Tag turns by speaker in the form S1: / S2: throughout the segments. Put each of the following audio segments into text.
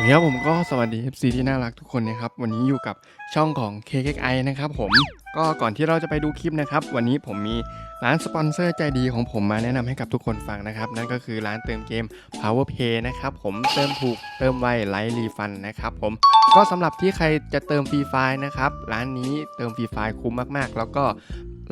S1: วันนี้ครับผมก็สวัสดี FC ที่น่ารักทุกคนนะครับ วันนี้อยู่กับช่องของ KKI นะครับผมก็ก่อนที่เราจะไปดูคลิปนะครับ วันนี้ผมมีร้านสปอนเซอร์ใจดีของผมมาแนะนำให้กับทุกคนฟังนะครับ นั่นก็คือร้านเติมเกม Power Pay นะครับผมเติมถูกเติมไวไลท์รีฟันนะครับผมก็สำหรับที่ใครจะเติมฟรีไฟล์นะครับร้านนี้เติมฟรีไฟล์คุ้มมากๆ แล้วก็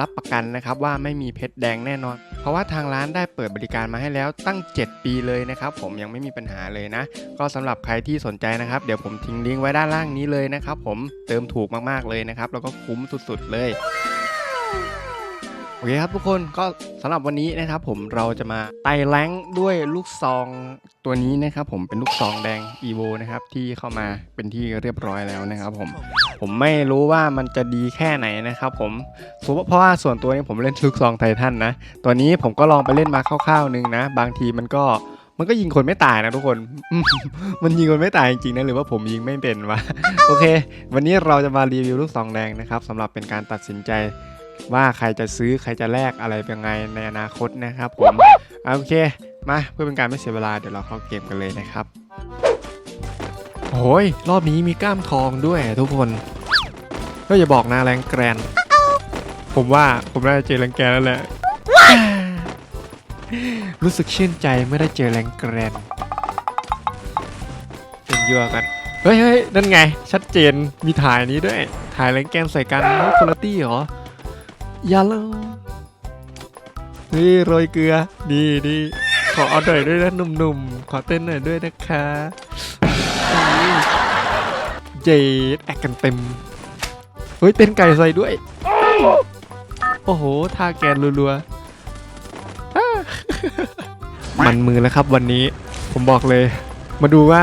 S1: รับประกันนะครับว่าไม่มีเพชรแดงแน่นอน ราะว่าทางร้านได้เปิดบริการมาให้แล้วตั้ง 7 ปีเลยนะครับ ผมยังไม่มีปัญหาเลยนะ ก็สำหรับใครที่สนใจนะครับ เดี๋ยวผมทิ้งลิงก์ไว้ด้านล่างนี้เลยนะครับผมเติมถูกมากๆเลยนะครับ แล้วก็คุ้มสุดๆเลยโอเคครับทุกคนก็สำหรับวันนี้นะครับ ผมเราจะมาไต่แรงด้วยลูกซองตัวนี้นะครับ ผมเป็นลูกซองแดง EVO นะครับที่เข้ามาเป็นที่เรียบร้อยแล้วนะครับ ผม ผมไม่รู้ว่ามันจะดีแค่ไหนนะครับผมเพราะว่าส่วนตัวนี้ผมเล่นลูกซองไททันนะ ตัวนี้ผมก็ลองไปเล่นมาคร่าวๆนึงนะ บางทีมันก็มันก็ยิงคนไม่ตายนะทุกคน มันยิงคนไม่ตายจริงๆนะหรือว่าผมยิงไม่เป็นวะ โอเค วันนี้เราจะมารีวิวลูกซองแดงนะครับสำหรับเป็นการตัดสินใจว่าใครจะซื้อใครจะแลกอะไรเป็นไงในอนาคตนะครับผม โอเค มาเพื่อเป็นการไม่เสียเวลาเดี๋ยวเราเข้าเกมกันเลยนะครับ โอ้ยรอบนี้มีกล้ามทองด้วยทุกคนก็อย่าบอกนะแรงแกรน ผมว่าผมน่าจะเจอแรงแกรนแล้วแหละ รู้สึกชื่นใจไม่ได้เจอแรงแกรนเป็นยัวกัน เฮ้ยเฮ้ยนั่นไง ชัดเจนมีถ่ายนี้ด้วย ถ่ายแรงแกนใส่กันแล้วคุณตี้เหรอ อย่าเลยนี่โรยเกลือ ดีดีขอเอาหน่อยด้วยนะหนุ่มๆ ขอเต้นหน่อยด้วยนะคะ เจดแอคกันเต็ม เฮ้ยเต้นไก่ใส่ด้วย โอ้โหท่าแกนรัวๆอ่ามันมือแล้วครับวันนี้ ผมบอกเลย มาดูว่า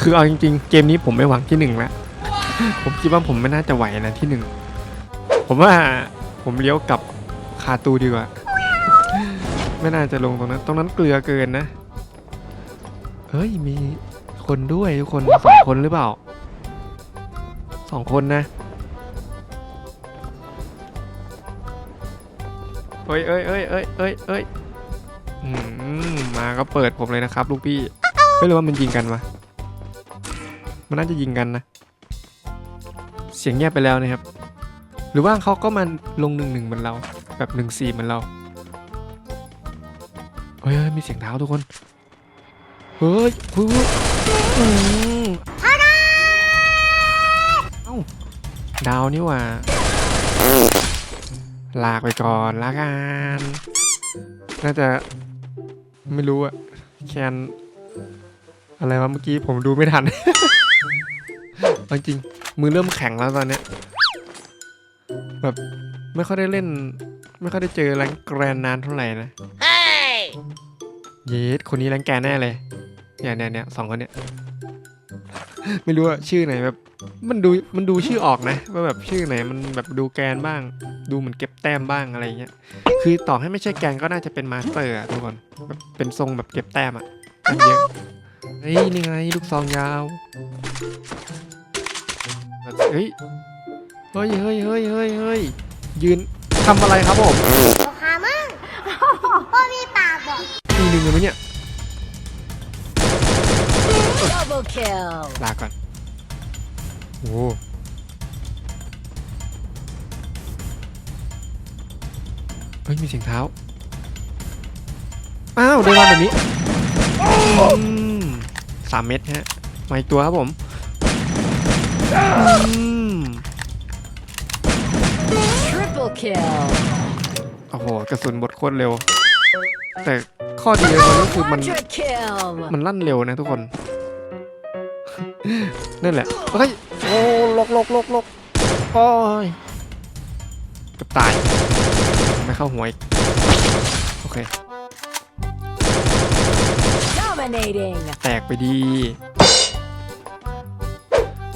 S1: คือเอาจริงๆ เกมนี้ผมไม่หวังที่หนึ่งละ ผมคิดว่าผมไม่น่าจะไหวนะที่หนึ่ง ผมว่าผมเลี้ยวกลับคาตูดีกว่า ไม่น่าจะลงตรงนั้น ตรงนั้นเกลือเกินนะ เฮ้ย มี คนด้วยทุกคนสองคนหรือเปล่าสองคนนะเอ้ยเอ้ยเอ้ยเอ้ยเอ้ยเอ้ยมาก็เปิดผมเลยนะครับ ลูกพี่ไม่รู้ว่ามันยิงกันวะมันน่าจะยิงกันนะ เสียงเงียบไปแล้วนะครับ หรือว่าเขาก็มาลงหนึ่งหนึ่งเหมือนเรา แบบหนึ่งสี่เหมือนเราเฮ้ยเฮ้ยมีเสียงเท้าทุกคน เฮ้ยเฮ้ย อืมเอ้าดาวนี่หว่า ลากไปก่อนละกันน่าจะไม่รู้อะแคนอะไรวะเมื่อกี้ผมดูไม่ทันเอาจริง มือเริ่มแข็งแล้วตอนเนี้ยแบบไม่ค่อยได้เล่น ไม่ค่อยได้เจอแรงแกรนนานเท่าไหร่นะเยสคนนี้แรงแกรนแน่เลย เนี่ยเนี่ยเนี่ยสองคนเนี่ยไม่รู้อะชื่อไหนแบบ มันดูมันดูชื่อออกนะ ว่าแบบชื่อไหนมันแบบดูแกนบ้าง ดูเหมือนเก็บแต้มบ้างอะไรเงี้ยคือต่อให้ไม่ใช่แกนก็น่าจะเป็นมาสเตอร์อะทุกคนแบบเป็นทรงแบบเก็บแต้มอะอันเยอะเฮ้ยนี่ไงลูกซองยาวเฮ้ยเฮ้ยเฮ้ยเฮ้ยเฮ้ยเฮ้ยยืนทำอะไรครับผม
S2: หามั่งพ่อมีปากบอก
S1: มีหนึ่งเลยไหมเนี่ย
S3: Double kill.
S1: ลาก่อนโอ้เฮ้ยมีเสียงเท้า อ้าวเดินมาแบบนี้อืมสามเม็ดฮะมาอีกตัวครับผมอืม
S3: Triple kill.
S1: โอ้โหกระสุนบดโคตรเร็ว แต่ข้อดีเลยมันก็คือมัน
S3: Quadra kill.
S1: มันลั่นเร็วนะทุกคน นั่นแหละเฮ้ยโอ้ลกลกลกลกโอ้ยเกับตาย ไม่เข้าหัวอีกโอเค
S3: Dominating.
S1: แตกไปดี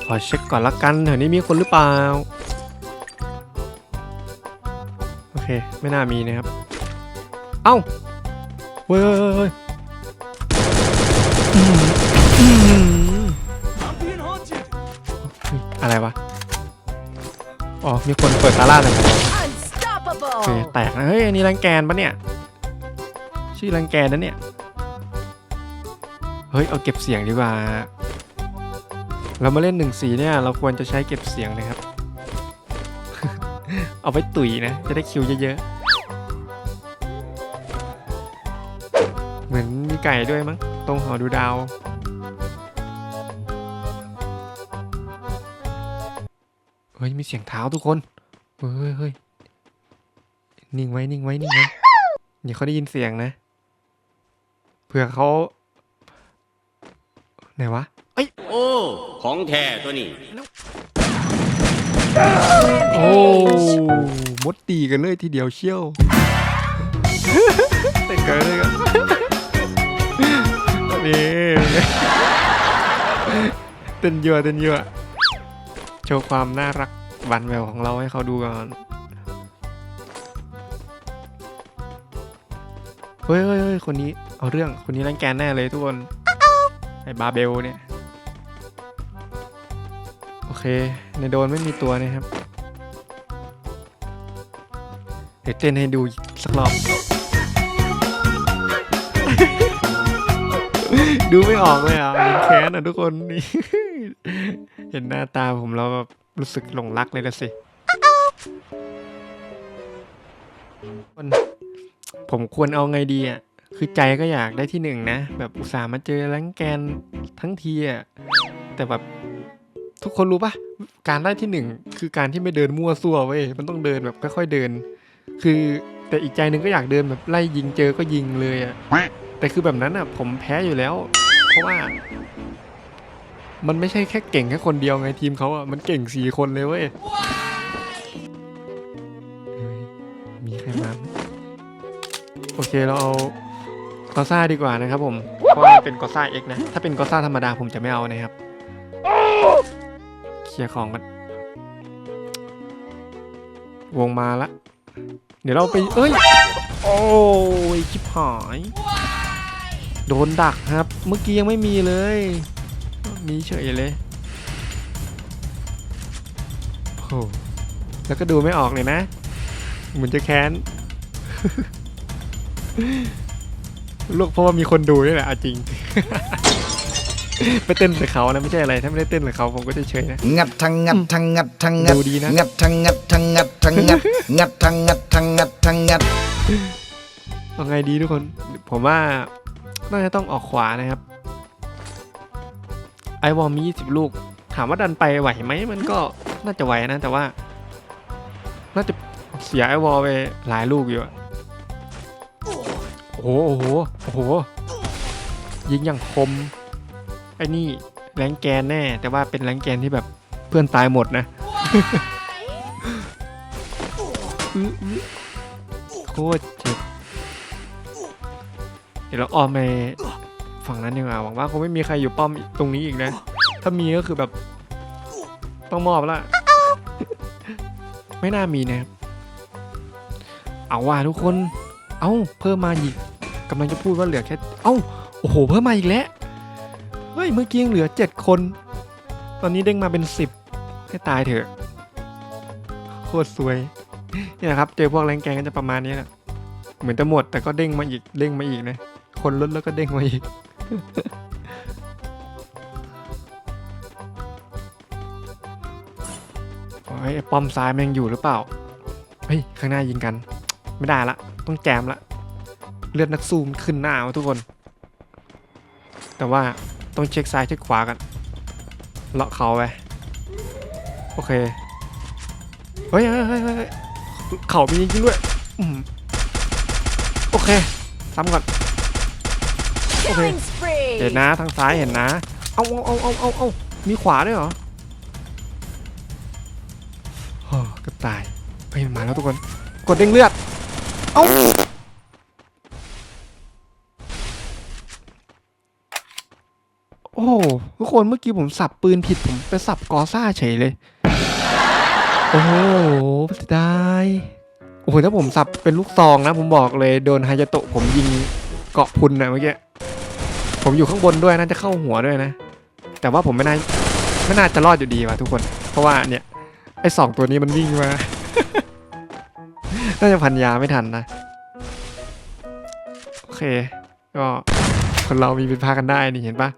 S1: ขอเช็คก่อนละกันแถวนี้มีคนหรือเปล่า โอเค ไม่น่ามีนะครับ เอ้าเฮ้ย อะไรวะ อ๋อ มีคนเปิดตาล่าเลยโอเค
S3: Unstoppable.
S1: แตกนะเฮ้ยอันนี้แรงแกนปะเนี่ย ชื่อแรงแกนนะเนี่ย เฮ้ย เอาเก็บเสียงดีกว่า เรามาเล่นหนึ่งสีเนี่ย เราควรจะใช้เก็บเสียงนะครับ เอาไว้ตุ๋ยนะ จะได้คิวเยอะๆ เหมือนมีไก่ด้วยมั้ง ตรงหอดูดาว เฮ้ยมีเสียงเท้าทุกคนเฮ้ยเฮ้ยเฮ้ยนิ่งไว้นิ่งไว้นิ่งไว้อย่าเขาได้ยินเสียงนะ เผื่อเขาไหนวะ
S4: โอ้ ของแท้ตัวนี้
S1: โอ้มดตีกันเลยทีเดียวเชี่ยวเต้นกันเลยกันนี่เต้นเยอะเต้นเยอะ โชว์ความน่ารักหวานแหววของเราให้เขาดูก่อนเฮ้ยเฮ้ยคนนี้เอาเรื่องคนนี้แรงแกนแน่เลยทุกคนไอ้บาเบลเนี่ยโอเค ในโดนไม่มีตัวนะครับเดี๋ยวเต้นให้ดูสักรอบ ดูไม่ออกเลยอะมันแค้นอะทุกคนนี่เห็นหน้าตาผมแล้วแบบรู้สึกหลงรักเลยละสิคนผมควรเอาไงดีอะ คือใจก็อยากได้ที่หนึ่งนะ แบบอุตส่าห์มาเจอแรงแกนทั้งทีอะ แต่แบบทุกคนรู้ปะการได้ที่หนึ่งคือการที่ไม่เดินมั่วซั่วเว้ย มันต้องเดินแบบค่อยๆเดิน คือแต่อีกใจหนึ่งก็อยากเดินแบบไล่ยิงเจอก็ยิงเลยอะ แต่คือแบบนั้นอะ ผมแพ้อยู่แล้ว เพราะว่า มันไม่ใช่แค่เก่งแค่คนเดียวไงทีมเขาอะมันเก่งสี่คนเลยเว้ยมีใครมาโอเคเราเอากอซ่าดีกว่านะครับผม เพราะว่าเป็นกอซ่าเอ็กนะ ถ้าเป็นกอซ่าธรรมดาผมจะไม่เอานะครับ เคลียร์ของกัน วงมาละ เดี๋ยวเราไป เอ้ย โอ้ยชิบหาย โดนดักครับ เมื่อกี้ยังไม่มีเลย มีเฉยเลยโอ้แล้วก็ดูไม่ออกเลยนะ เหมือนจะแค้นลูกเพราะว่ามีคนดูนี่แหละเอาจริง ไปเต้นใส่เขานะไม่ใช่อะไร ถ้าไม่ได้เต้นใส่เขาผมก็จะเฉยนะ
S5: งัดทั้งงัดทั้งงัดทั้งงัด
S1: ดูดีนะ
S5: งัดทั้งงัดทั้งงัดทั้งงัดงัดทั้งงัดทั้งงัดทั้งงัด
S1: เอาไงดีทุกคน ผมว่า น่าจะต้องออกขวานะครับ ไอวอลมี 20 ลูก ถามว่าดันไปไหวไหมมันก็น่าจะไหวนะแต่ว่า น่าจะเสียไอวอลไปหลายลูกอยู่อะโอ้โหโอ้โหโอ้โหยิงอย่างคม ไอ้นี่แรงแกนแน่ แต่ว่าเป็นแรงแกนที่แบบเพื่อนตายหมดนะอื้ออื้อโคตรเจ็บเดี๋ยวเราออมไปฝั่งนั้นดีกว่าหวังว่าคงไม่มีใครอยู่ป้อมตรงนี้อีกนะ ถ้ามีก็คือแบบ ต้องมอบละ ไม่น่ามีนะครับเอาว่ะทุกคน เอ้าเพิ่มมาอีกกำลังจะพูดว่าเหลือแค่ เอ้าโอ้โห เพิ่มมาอีกแล้ว เฮ้ย เมื่อกี้ยังเหลือเจ็ดคน ตอนนี้เด้งมาเป็นสิบให้ตายเถอะ โคตรสวย เนี่ยนะครับ เจอพวกแรงแกงก็จะประมาณนี้แหละ เหมือนจะหมดแต่ก็เด้งมาอีก เด้งมาอีกนะ คนลดแล้วก็เด้งมาอีกไอ้ป้อมซ้ายแม่งอยู่หรือเปล่า เฮ้ย ข้างหน้ายิงกัน ไม่ได้ละ ต้องแจมละ เลือดนักสู้มันขึ้นหน้าวะทุกคน แต่ว่าต้องเช็คซ้ายเช็คขวากันเลาะเขาไปโอเค เฮ้ยเฮ้ยเฮ้ยเขามีจริงด้วยอืมโอเคซ้ำก่อน
S3: Killing spree.
S1: เห็นนะทางซ้ายเห็นนะ เอาเอาเอาเอาเอาเอามีขวาด้วยเหรอโอ้เก็ตายเฮ้ยมันมาแล้วทุกคน กดเด้งเลือด เอาโอ้โหทุกคนเมื่อกี้ผมสับปืนผิดผมไปสับกอซ่าเฉยเลย โอ้โหเสียดายโอ้โหถ้าผมสับเป็นลูกซองนะ ผมบอกเลยโดนฮายาโตะผมยิงเกาะพุนนะเมื่อกี้ ผมอยู่ข้างบนด้วยน่าจะเข้าหัวด้วยนะ แต่ว่าผมไม่น่าไม่น่าจะรอดอยู่ดีว่ะทุกคน เพราะว่าเนี่ยไอ้สองตัวนี้มันวิ่งมา น่าจะพันยาไม่ทันนะ โอเค ก็คนเรามีผิดพลาดกันได้นี่เห็นปะ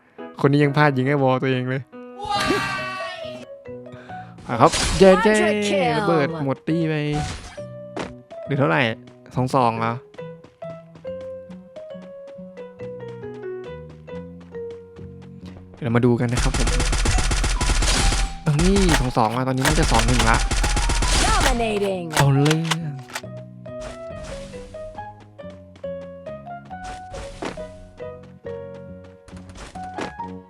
S1: คนนี้ยังพลาดยิงไอ้วอลตัวเองเลยอะครับเย้เย้
S3: Quadra kill
S1: ระเบิดหมดตี้ไปหรือเท่าไหร่สองสองเหรอ เดี๋ยวเรามาดูกันนะครับผมเออนี่สองสองอะตอนนี้น่าจะสองหนึ่งละ
S3: Dominating.
S1: เอาเรื่อง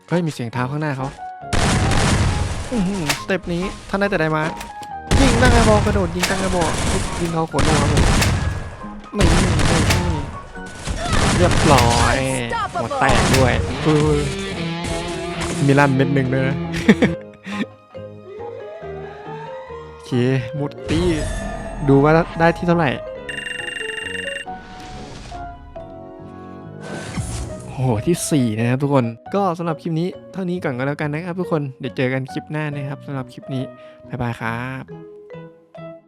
S1: เฮ้ยมีเสียงเท้าข้างหน้าเขาอื้อหือสเต็ปนี้ท่านน่าจะได้มายิงตั้งกระบอกกระโดดยิงตั้งกระบอกยิงเขาขนหัวผมไม่นี่ไม่นี่เรียบร้อยหัวแตกด้วย มีลั่นเม็ดหนึ่งเลยนะโอเคมุดตี้ดูว่าได้ที่เท่าไหร่ โอ้โห ที่ 4 นะครับทุกคน ก็สำหรับคลิปนี้เท่านี้ก่อนก็แล้วกันนะครับทุกคน เดี๋ยวเจอกันคลิปหน้านะครับสำหรับคลิปนี้ บ๊ายบายครับ